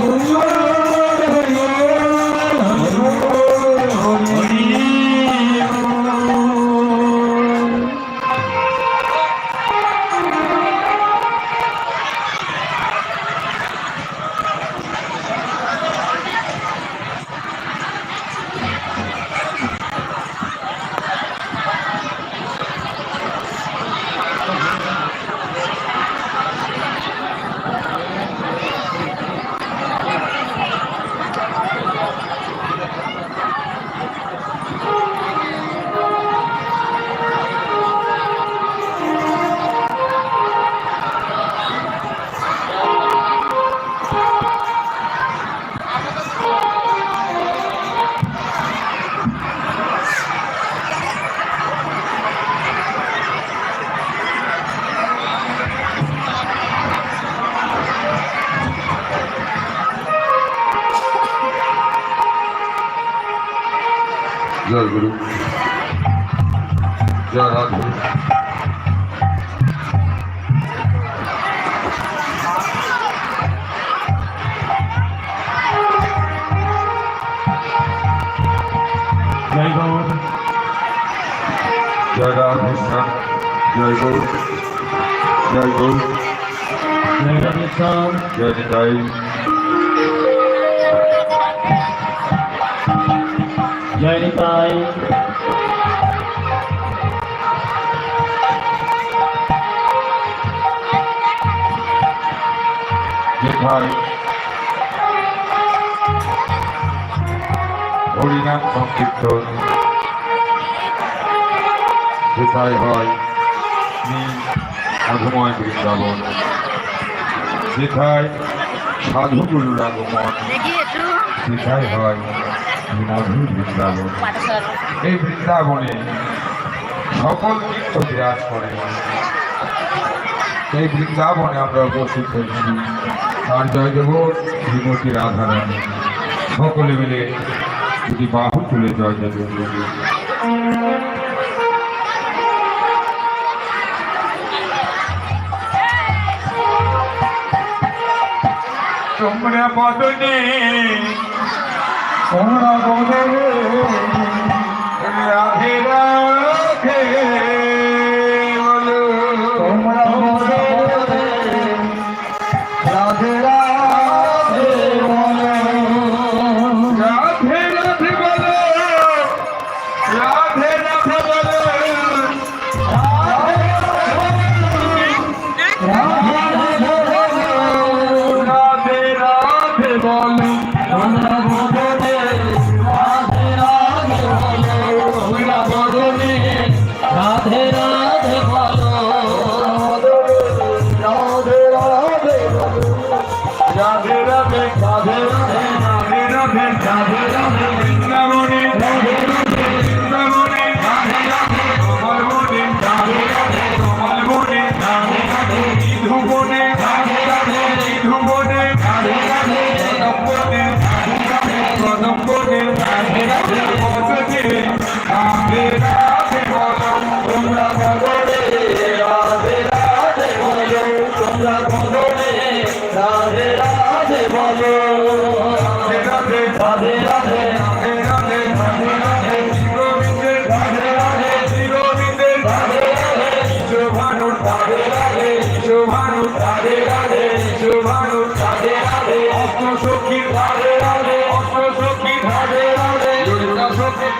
Senhor. জয় রাধা জয় গৌর জয় গৌর জয় নিতাই জয় নিতাই ভাই হরিনাম সংকীর্তন। যেথায় হয়। মধুময় বৃন্দাবন। যেথায় সাধুগুরুর আগমন সেথায় হয় মধুর বৃন্দাবন। এই বৃন্দাবনে সকল তীর্থ বিরাজ করে। এই বৃন্দাবনে আমরা উপস্থিত হয়েছি। তার জয় দেব শ্রীমতী রাধারানী, সকলে মিলে যদি বাহু তুলে জয় দেব তোমরা বদনে। তোমরা বদনে। রাধে রাধে। সখী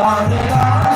Bye.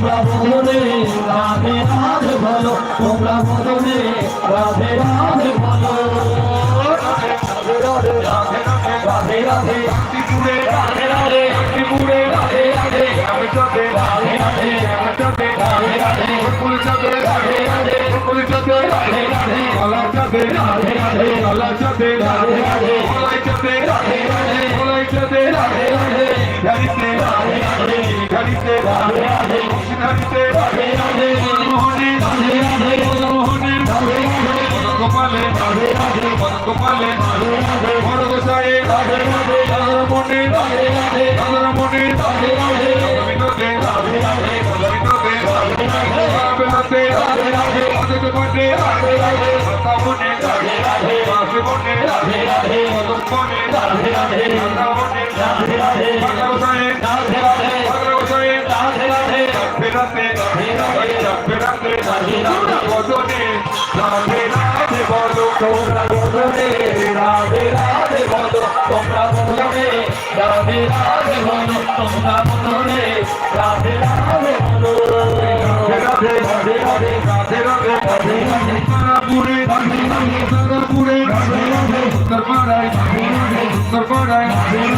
তোমরা বলো রে রাধে রাধে বলো তোমরা বলো রে রাধে রাধে বলো রাধে রাধে ত্রিপুরে রাধে রাধে ত্রিপুরে রাধে রাধে আমি চলে রাধে রাধে আমি থাকতে মনমোহনে মনমোহনে গোপালে গোপালে বড় গোসাই মনে মনে মনে মনে রাতে রাতে বদনে রাধে রাধে বদ তোমরা বদনে রাধে রাধে বদ তোমরা বদনে রাধে রাধে বদ তোমরা বদনে রাধে রাধে বদ রাধে রাধে রাধে রাধে রাধে রাধে রাধে তারাপুরে রাধে রাধে তারাপুরে রাধে রাধে উত্তর পাড়ায় রাধে রাধে উত্তর পাড়ায় রাধে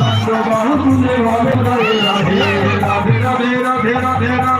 চন্দ্র বাহু তুলে রাধে রাধে রাধে রাধে রাধে রাধে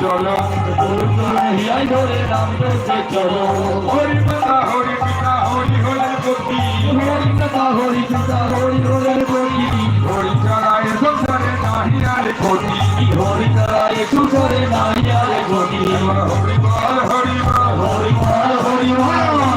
চলো হিয়াই ধরে নাম ধরতে চলো হরি পাতা হরি পিতা হরি হরে গতি হরি পাতা হরি পিতা হরি হরে গতি হরি চালায় সংসারে নাহি আর গতি হরি চালায় সংসারে নাহি আর গতি হরি বল হরি বল হরি বল হরি বল